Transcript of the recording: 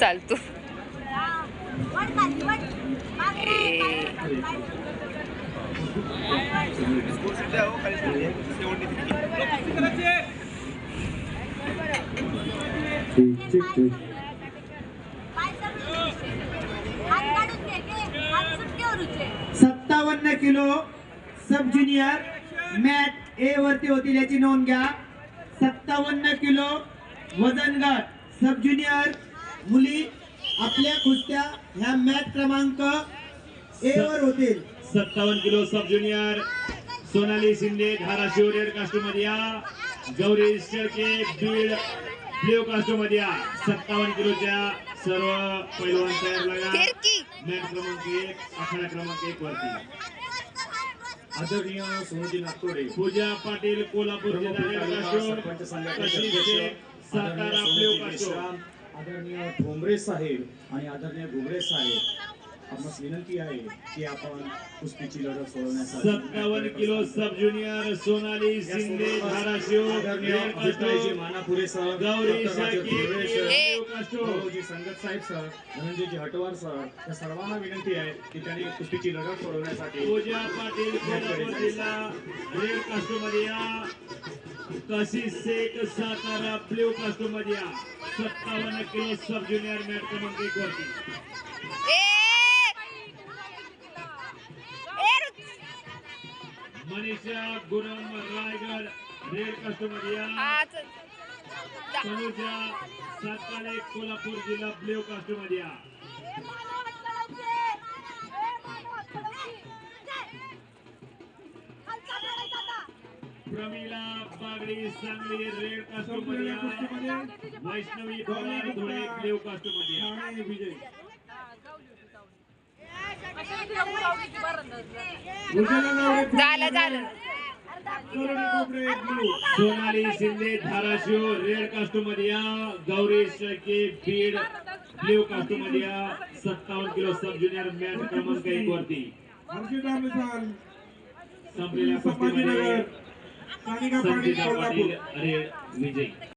चालतो. सत्तावन्न kilo sub junior mat A वरती होतील याची नोंद घ्या. सत्तावन्न किलो वजन गट सब ज्युनियर मुली आपल्या कुस्त्या ह्या मॅट क्रमांक ए वर होतील. सत्तावन्न kilo sub junior Sonali Shinde Dharashiv red कास्टूममध्ये या गौरी शेळके बीड ब्ल्यू कास्टूममध्ये या सत्तावन्न किलोच्या सर्व पैलवान तयार लागा मॅच क्रमांक एक आखाडा क्रमांक एक वरती. आदरणीय पूजा पाटील कोल्हापूर संघाचे आदरणीय ठोंबरे साहेब आणि आदरणीय घुगरे साहेब. आपणास विनंती आहे की आपण कुस्तीची लढत सोडवण्यासाठी सत्तावन्न kilo sub junior Sonali Shinde Dharashiv Manapure sir Gauri गौरवजी संगत साहेब सर धनंजयजी हटवार सर या सर्वांना विनंती आहे की त्यांनी कुस्तीची लढत सोडवण्यासाठी पूजा पाटील कोल्हापूर जिल्हा या कशिश शेख सातारा ब्ल्यू कास्टूममध्ये या सत्तावन्न किलो सब ज्युनियर मॅट क्रमांक एक वरती. मनीषा गुरम रायगड रेड कास्टूममध्ये या. जा. तनुजा सातारे कोल्हापूर जिल्हा ब्ल्यू कास्टूममध्ये या प्रमिला बागडी सांगली रेड कास्टूममध्ये वैष्णवी पवार धुळे ब्ल्यू मध्ये या झालं झालं. सोनाली शिंदे धाराशिव रेड कास्टूममध्ये या गौरी शेळके बीड ब्ल्यू कास्टूममध्ये या सत्तावन्न किलो सब ज्युनियर मॅच क्रमांक एक वरती. संपलेल्या कुस्तीमध्ये पाटील रेड विजयी.